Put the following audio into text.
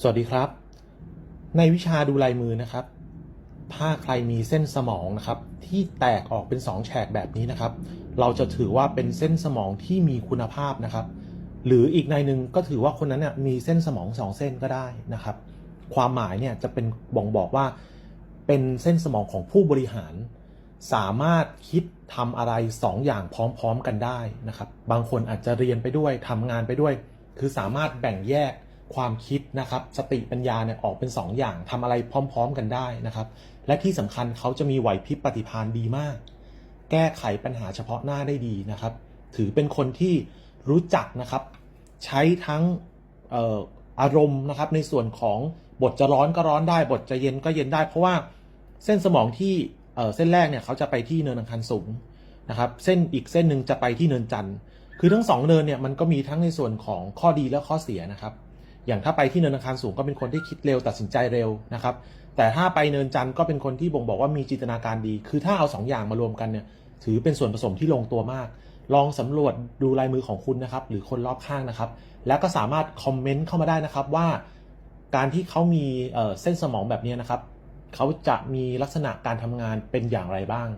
สวัสดีครับ ในวิชาดูลายมือนะครับ ถ้าใครมีเส้นสมองนะครับ ที่แตกออกเป็นสองแฉกแบบนี้นะครับ เราจะถือว่าเป็นเส้นสมองที่มีคุณภาพนะครับ หรืออีกในหนึ่งก็ถือว่าคนนั้นเนี่ยมีเส้นสมองสองเส้นก็ได้นะครับ ความหมายเนี่ยจะเป็นบ่งบอกว่า เป็นเส้นสมองของผู้บริหาร สามารถคิดทำอะไรสองอย่างพร้อม ๆ กันได้นะครับ บางคนอาจจะเรียนไปด้วยทำงานไปด้วย คือสามารถแบ่งแยก ความคิดนะครับ สติปัญญาเนี่ยออกเป็นสองอย่างทำอะไรพร้อม ๆ กันได้นะครับ และที่สำคัญเขาจะมีไหวพริบปฏิภาณดีมาก แก้ไขปัญหาเฉพาะหน้าได้ดีนะครับ ถือเป็นคนที่รู้จักนะครับ ใช้ทั้งอออารมณ์นะครับ ในส่วนของบทจะร้อนก็ร้อนได้ บทจะเย็นก็เย็นได้ เพราะว่าเส้นสมองที่เเส้นแรกเนี่ยเขาจะไปที่เนินอังคารสูงนะครับ เส้นอีกเส้นหนึ่งจะไปที่เนินจันทร์คือทั้งสองเนินเนี่ยมันก็มีทั้งในส่วนของข้อดีและข้อเสียนะครับ อย่างถ้าไปที่เนินอังคารสูงก็เป็นคนที่คิดเร็วตัดสินใจเร็วนะครับ แต่ถ้าไปเนินจันทร์ก็เป็นคนที่บ่งบอกว่ามีจินตนาการดี คือถ้าเอาสองอย่างมารวมกันเนี่ยถือเป็นส่วนผสมที่ลงตัวมาก ลองสำรวจดูลายมือของคุณนะครับ หรือคนรอบข้างนะครับ แล้วก็สามารถคอมเมนต์เข้ามาได้นะครับว่า การที่เขามีเเส้นสมองแบบนี้นะครับเขาจะมีลักษณะการทำงานเป็นอย่างไรบ้าง